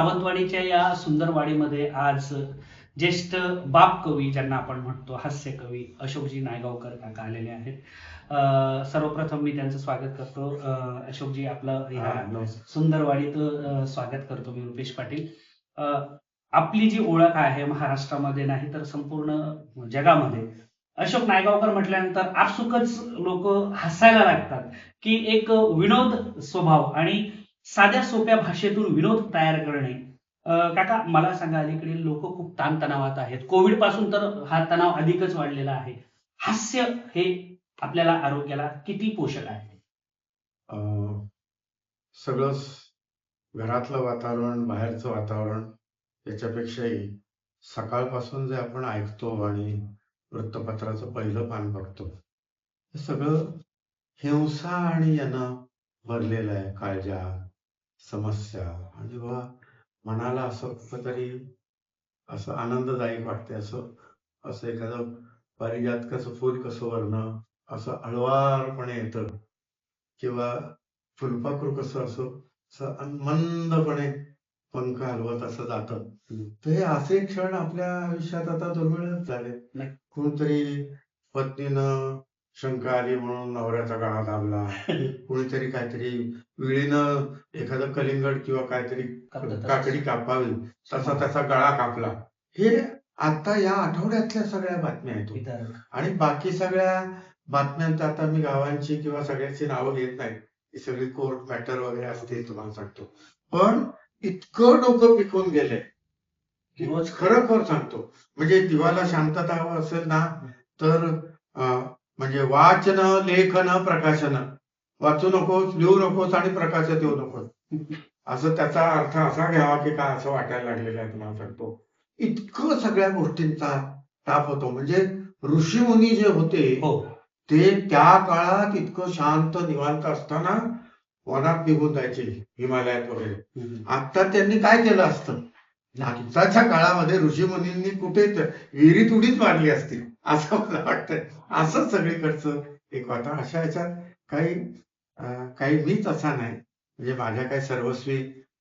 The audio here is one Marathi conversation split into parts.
सावंतवाडीच्या या सुंदर वाडीमध्ये आज ज्येष्ठ बाप कवी ज्यांना आपण म्हणतो हास्य कवी अशोकजी नायगावकर काका आलेले आहेत. सर्वप्रथम मी त्यांचं स्वागत करतो. अशोकजी आपलं ह्या. सुंदर वाडीत स्वागत करतो मी रुपेश पाटील. आपली जी ओळख आहे महाराष्ट्रामध्ये नाही तर संपूर्ण जगामध्ये. अशोक नायगावकर म्हटल्यानंतर आपसुकच लोक हसायला लागतात की एक विनोद स्वभाव आणि साध्या सोप्या भाषेतून विनोद तयार करणे. अं, काका मला सांगा अलीकडे लोक खूप ताणतणावात आहेत. कोविडपासून तर हा तणाव अधिकच वाढलेला आहे. हास्य हे आपल्याला आरोग्याला किती पोषक आहे? अं, सगळं घरातलं वातावरण बाहेरचं वातावरण याच्यापेक्षाही सकाळपासून जे आपण ऐकतो आणि वृत्तपत्राचं पहिलं पान बघतो हे सगळं हिंसा आणि यानं भरलेलं आहे काळजा समस्या आणि बा मनाला असं कुठंतरी असं आनंददायक वाटते असं असं एखादं पारिजातकाचं फूल कसं वरणं असं हळवारपणे येतं किंवा फुलपाखरू कसं असं मंदपणे पंख हलवत असं जातं. तर हे असे क्षण आपल्या आयुष्यात आता दुर्मिळच झाले. कोणतरी पत्नीनं शंका आली म्हणून नवऱ्याचा गळा दाबला. कोणीतरी काहीतरी विळीनं एखादं कलिंगड किंवा काहीतरी काकडी कापावी तसा त्याचा गळा कापला. हे आता या आठवड्यातल्या सगळ्या बातम्या आहेत वितरक. आणि बाकी सगळ्या बातम्यांत आता मी गावांची किंवा सगळ्याची नावं घेत नाही. ही सगळी कोर्ट मॅटर वगैरे असते तुम्हाला सांगतो. पण इतकं डोकं गेलंय. की रोज खरोखर सांगतो. म्हणजे जीवाला शांतता हवं असेल ना तर म्हणजे वाचन लेखन प्रकाशन. वाचू नकोस लिहू नकोस आणि प्रकाशात येऊ नकोस. असं त्याचा अर्थ असा घ्यावा की काय असं वाटायला लागलेलं आहे तुम्हाला सांगतो. इतकं सगळ्या गोष्टींचा ताप होतो. म्हणजे ऋषीमुनी जे होते हो. ते त्या काळात इतकं शांत निवांत असताना वनात निघून जायचे हिमालयात वगैरे. आता त्यांनी काय केलं असतं? आताच्या काळामध्ये ऋषीमुनींनी कुठे विहिरीत उडीच मारली असती असं मला वाटतंय. असं सगळीकडचं एक वाता अशा ह्याच्यात काही काही मीच असा नाही. म्हणजे माझ्या काही सर्वस्वी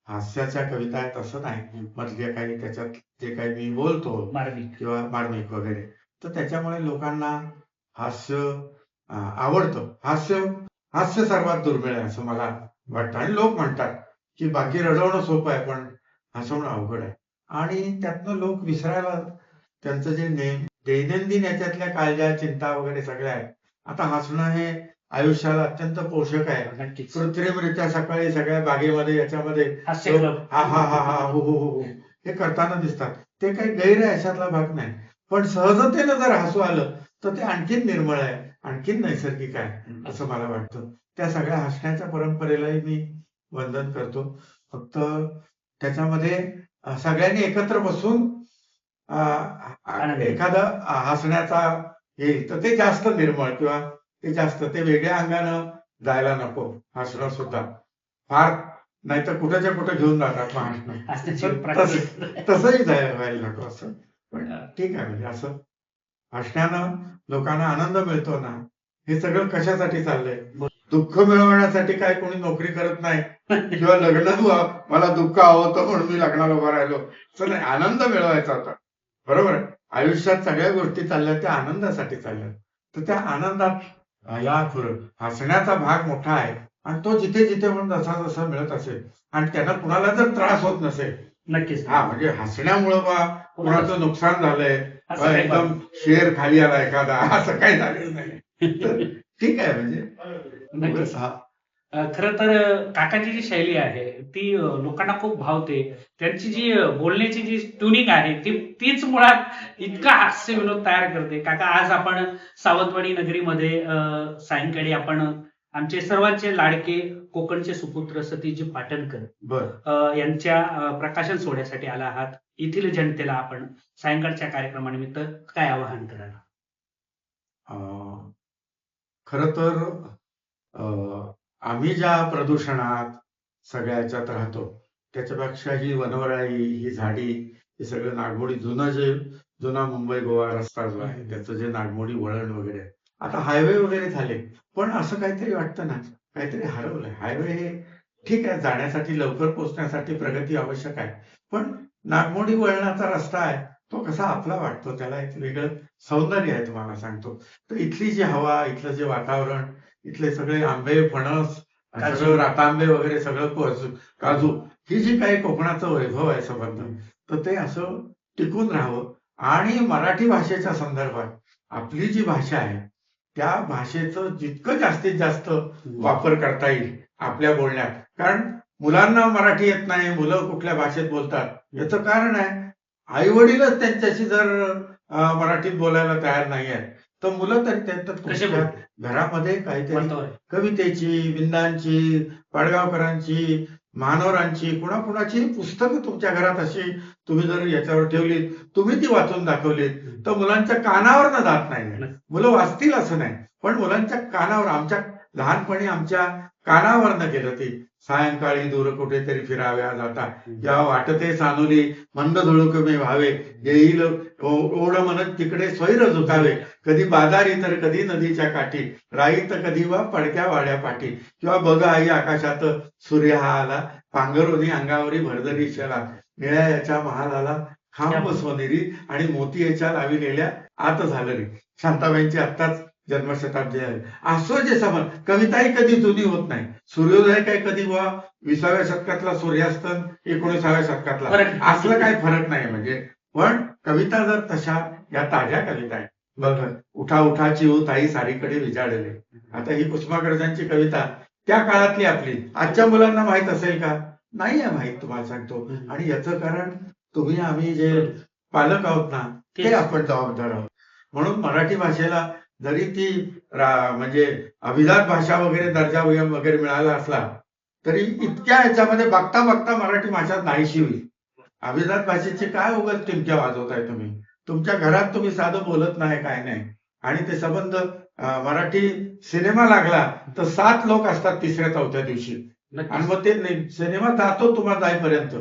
हास्याच्या कविता आहेत असं नाही. मधल्या काही त्याच्यात जे काही मी बोलतो मार्मिक. किंवा मार्मिक वगैरे तर त्याच्यामुळे लोकांना हास्य आवडतं. हास्य हास्य सर्वात दुर्मिळ आहे असं मला वाटतं. आणि लोक म्हणतात की बाकी रडवणं सोपं आहे पण हसवणं अवघड आहे. आणि त्यातनं लोक विसरायला त्यांचं जे नेम दैनंदिन याच्यातल्या काळज्या चिंता वगैरे सगळ्या आहेत. आता हसणं हे आयुष्याला अत्यंत पोषक आहे. कृत्रिमरित्या सकाळी सगळ्या बागेमध्ये याच्यामध्ये हा हा हा हा हो हो हो हो. हे करताना दिसतात. ते काही गैर आहे अशातला भाग नाही. पण सहजतेनं जर हसू आलं तर ते आणखीन निर्मळ आहे. आणखीन नैसर्गिक आहे असं मला वाटतं. त्या सगळ्या हसण्याच्या परंपरेलाही मी वंदन करतो. फक्त त्याच्यामध्ये सगळ्यांनी एकत्र बसून. एखादा हसण्याचा येईल तर ते जास्त निर्मळ किंवा ते जास्त ते वेगळ्या अंगानं जायला नको हसणं सुद्धा. फार नाहीतर कुठेच्या कुठे घेऊन जातात practice. तसंही जायला व्हायला नको असं. पण ठीक आहे म्हणजे असं हसण्यानं लोकांना आनंद मिळतो ना हे सगळं कशासाठी चाललंय? दुःख मिळवण्यासाठी काय कोणी नोकरी करत नाही? किंवा लग्न मला दुःख हवं होतं म्हणून मी लग्नाला उभा राहिलो. नाही आनंद मिळवायचा होता. बरोबर? आयुष्यात सगळ्या गोष्टी चालल्या त्या आनंदासाठी चालल्या. तर त्या आनंदात या खरं हसण्याचा भाग मोठा आहे. आणि तो जिथे जिथे म्हणून जसा जसा मिळत असेल. आणि त्यांना कुणाला जर त्रास होत नसेल. नक्कीच. हा म्हणजे हसण्यामुळं बा कुणाचं नुकसान झालंय. एकदम शेर खाली आला एखादा. असं काही झालेलं नाही. तर ठीक आहे म्हणजे नक्कीच. खर तर काकाची जी शैली आहे ती लोकांना खूप भावते. त्यांची जी बोलण्याची जी ट्युनिंग आहे ती तीच मुळात इतका हास्य विनोद तयार करते. काका आज आपण सावंतवाडी नगरीमध्ये सायंकाळी आपण आमचे सर्वांचे लाडके कोकणचे सुपुत्र सतीजी पाटणकर यांच्या प्रकाशन सोहळ्यासाठी आला आहात. येथील जनतेला आपण सायंकाळच्या कार्यक्रमानिमित्त काय आवाहन कराल? खर तर आम्ही ज्या प्रदूषणात सगळ्या ह्याच्यात राहतो त्याच्यापेक्षा ही वनवराई ही झाडी हे सगळं नागमोडी जुनं जे जुना मुंबई गोवा रस्ता जो आहे त्याचं जे नागमोडी वळण वगैरे आहे. आता हायवे वगैरे झाले पण असं काहीतरी वाटतं ना काहीतरी हरवलंय हायवे हे ठीक आहे जाण्यासाठी लवकर पोहोचण्यासाठी प्रगती आवश्यक आहे पण नागमोडी वळणाचा रस्ता आहे तो कसा आपला वाटतो? त्याला एक वेगळं सौंदर्य आहे तुम्हाला सांगतो. तर इथली जी हवा इथलं जे वातावरण इथले सगळे आंबे फणस. सगळं रातांबे वगैरे सगळं काजू काजू ही जी काही कोकणाचं वैभव आहे संबंध तर ते असं टिकून राहावं. आणि मराठी भाषेच्या संदर्भात आपली जी भाषा आहे त्या भाषेचं जितकं जास्तीत जास्त वापर करता येईल आपल्या बोलण्यात. कारण मुलांना मराठी येत नाही मुलं कुठल्या भाषेत बोलतात याचं कारण आहे आई वडीलच त्यांच्याशी जर मराठीत बोलायला तयार नाही आहेत तर मुलं तरी बोलतात? घरामध्ये काहीतरी. कवितेची विंदांची पाडगावकरांची महानोरांची कुणाकुणाची पुस्तकं तुमच्या घरात अशी तुम्ही जर याच्यावर ठेवलीत तुम्ही ती वाचून दाखवलीत तर मुलांच्या कानावर न जात नाही मुलं वाचतील असं नाही पण मुलांच्या कानावर आमच्या लहानपणी आमच्या कानावर न गेलं ते. सायंकाळी दूर कुठेतरी फिराव्या जाता. या वाटते सानुली मंद धुळुकमे व्हावे. येईल ओढ म्हणत तिकडे स्वैर झुकावे. कधी बाजारी तर कधी नदीच्या काठी. राई तर कधी वा पडक्या वाड्या पाठी. किंवा बघ आई आकाशात सूर्य हा आला. पांघरोनी अंगावरी भरदरी शेला. निळ्या याच्या महालाला खांब सोनेरी आणि मोती याच्या लाविलेल्या आत झालं रे शांताबाईंची आत्ताच जन्मशताब्दी आहे. असो जे समज. कविताही कधी जुनी होत नाही. सूर्योदय काय कधी वा विसाव्या शतकातला सूर्यास्त एकोणीसाव्या शतकातला. असलं काही फरक नाही म्हणजे. पण कविता जर तशा या ताज्या कविता आहेत. बघ उठा उठा चिऊ ताई सारीकडे विजाडले. आता ही कुसुमाग्रजांची कविता त्या काळातली आपली. आजच्या मुलांना माहीत असेल का? नाही आहे माहीत तुम्हाला सांगतो. आणि याचं कारण तुम्ही आम्ही जे पालक आहोत ना ते. आपण जबाबदार आहोत. म्हणून मराठी भाषेला जरी ती म्हणजे अभिजात भाषा वगैरे दर्जा वगैरे मिळाला असला तरी इतक्या ह्याच्यामध्ये बघता बघता मराठी भाषा नाहीशी होईल. अभिजात भाषेची काय उगाच टिमक्या वाजवताय तुम्ही? तुमच्या घरात तुम्ही साधं बोलत नाही काय नाही. आणि ते संबंध मराठी सिनेमा लागला तर सात लोक असतात तिसऱ्या चौथ्या दिवशी. आणि. मग ते सिनेमा जातो तुम्हाला जाईपर्यंत.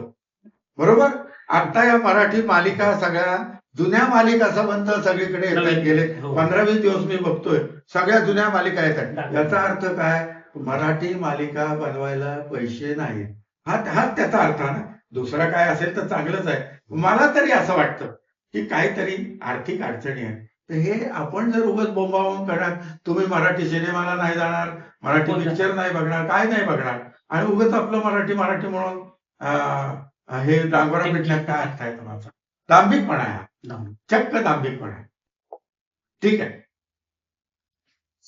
बरोबर? आता या मराठी मालिका सगळ्या जुन्या मालिका संबंध सगळीकडे येत आहेत. गेले हो. पंधरा वीस दिवस मी बघतोय. सगळ्या जुन्या मालिका येतात याचा अर्थ काय? मराठी मालिका बनवायला पैसे नाहीत. हा हाच त्याचा अर्थ आहे ना. दुसरा काय असेल तर चांगलंच आहे. मला तरी असं वाटतं की काहीतरी आर्थिक अडचणी आहेत. तर हे आपण जर उगाच बोंबावून करणार तुम्ही मराठी सिनेमाला नाही जाणार मराठी हो. पिक्चर नाही बघणार काय नाही बघणार आणि उगाच आपलं मराठी मराठी म्हणून हे डांगोरा पिटण्यात काय अर्थ आहे तुम्हाला? दांभिकपणा आहे. चक्क दांभिकपणा आहे. ठीक आहे.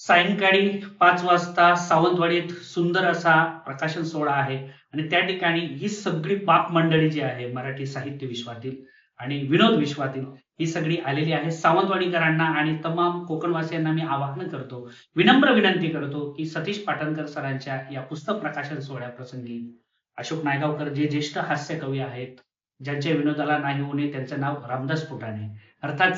सायंकाळी पाच वाजता सावंतवाडीत सुंदर असा प्रकाशन सोहळा आहे. आणि त्या ठिकाणी ही सगळी बाप मंडळी जी आहे मराठी साहित्य विश्वातील आणि विनोद विश्वातील ही सगळी आलेली आहे. सावंतवाडीकरांना आणि तमाम कोकणवासियांना मी आवाहन करतो विनम्र विनंती करतो की सतीश पाटणकर सरांच्या या पुस्तक प्रकाशन सोहळ्याप्रसंगी अशोक नायगावकर जे ज्येष्ठ हास्य कवी आहेत ज्यांच्या विनोदाला नाही होऊ नये त्यांचं नाव रामदास फुटाणे. अर्थात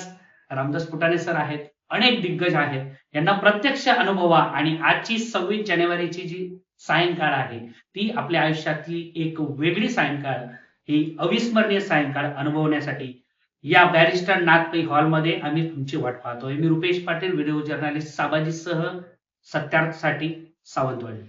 रामदास फुटाणे सर आहेत अनेक दिग्गज आहेत. यांना प्रत्यक्ष अनुभवा आणि आजची सव्वीस जानेवारीची जी सायंकाळ आहे ती आपल्या आयुष्यातली एक वेगळी सायंकाळ. ही अविस्मरणीय सायंकाळ अनुभवण्यासाठी या बॅरिस्टर नाथपै हॉलमध्ये आम्ही तुमची वाट पाहतोय. मी रुपेश पाटील व्हिडिओ जर्नालिस्ट साबाजीसह सत्यार्थसाठी सावंतवाडी.